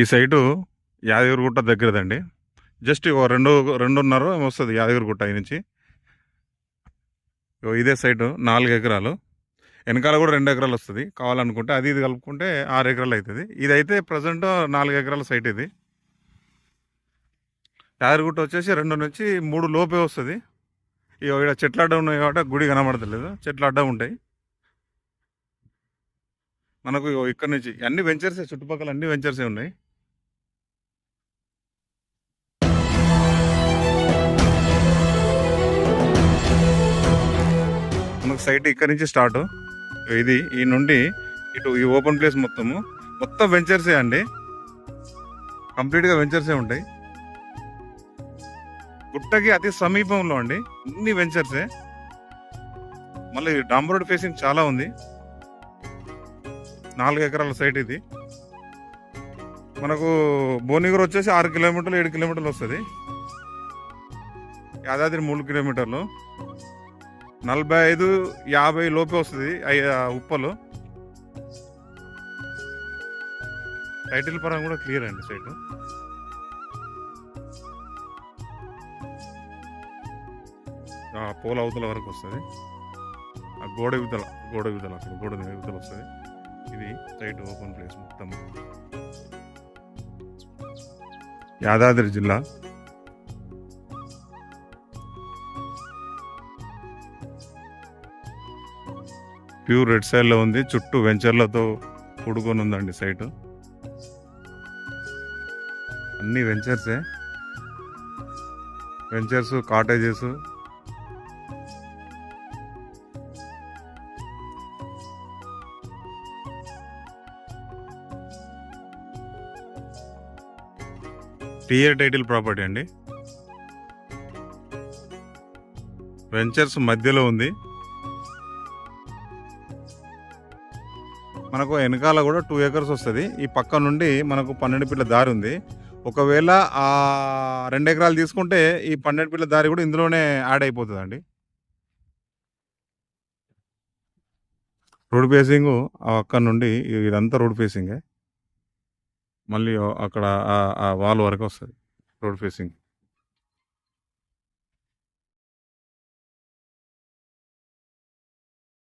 ఈ సైటు యాదగిరిగుట్ట దగ్గరదండి. జస్ట్ ఓ రెండు రెండున్నర వస్తుంది యాదగిరిగుట్ట అయి నుంచి ఇగో ఇదే సైటు నాలుగు ఎకరాలు వెనకాల కూడా రెండు ఎకరాలు వస్తుంది. కావాలనుకుంటే అది ఇది కలుపుకుంటే ఆరు ఎకరాలు అవుతుంది ఇదైతే ప్రజెంట్ నాలుగు ఎకరాల సైట్ ఇది. యాదగిరిగుట్ట వచ్చేసి రెండు నుంచి మూడు లోపే వస్తుంది. ఇక ఇక్కడ అడ్డం ఉన్నాయి కాబట్టి గుడి కనబడతలేదు. చెట్ల అడ్డం ఉంటాయి. మనకు ఇగో ఇక్కడ నుంచి అన్ని వెంచర్సే చుట్టుపక్కల అన్ని వెంచర్సే ఉన్నాయి. సైట్ ఇక్కడ నుంచి స్టార్ట్. ఇది ఈ నుండి ఇటు ఈ ఓపెన్ ప్లేస్ మొత్తము మొత్తం వెంచర్సే అండి. కంప్లీట్గా వెంచర్సే ఉంటాయి. గుట్టకి అతి సమీపంలో అండి. అన్ని వెంచర్సే. మళ్ళీ డాంబర్ రోడ్ ఫేసింగ్ చాలా ఉంది. నాలుగు ఎకరాల సైట్ ఇది. మనకు భువనగిరి వచ్చేసి ఆరు కిలోమీటర్లు ఏడు కిలోమీటర్లు వస్తుంది. యాదాద్రి మూడు కిలోమీటర్లు. నలభై ఐదు యాభై లోపే వస్తుంది. అయ్య- ఉప్పలు. టైటిల్ పరంగా కూడా క్లియర్ అండి సైట్ పూల అవతల వరకు వస్తుంది. ఆ గోడ విదల గోడ విద్యల అక్కడ గోడ విధల వస్తుంది. ఇది సైట్ ఓపెన్ ప్లేస్ మొత్తం. యాదాద్రి జిల్లా. ప్యూర్ రెడ్ సైడ్లో ఉంది. చుట్టూ వెంచర్లతో కూడుకొని ఉందండి సైట్. అన్ని వెంచర్సే ventures cottages. TR title property అండి. వెంచర్స్ మధ్యలో ఉంది. మనకు వెనకాల కూడా టూ ఏకర్స్ వస్తుంది. ఈ పక్క నుండి మనకు పన్నెండు పిల్ల దారి ఉంది. ఒకవేళ ఆ రెండు ఎకరాలు తీసుకుంటే ఈ పన్నెండు పిల్ల దారి కూడా ఇందులోనే యాడ్ అయిపోతుంది అండి రోడ్ ఫేసింగ్ అక్కడ నుండి ఇదంతా రోడ్ ఫేసింగే మళ్ళీ అక్కడ ఆ వాల్ వరకు వస్తుంది. Road facing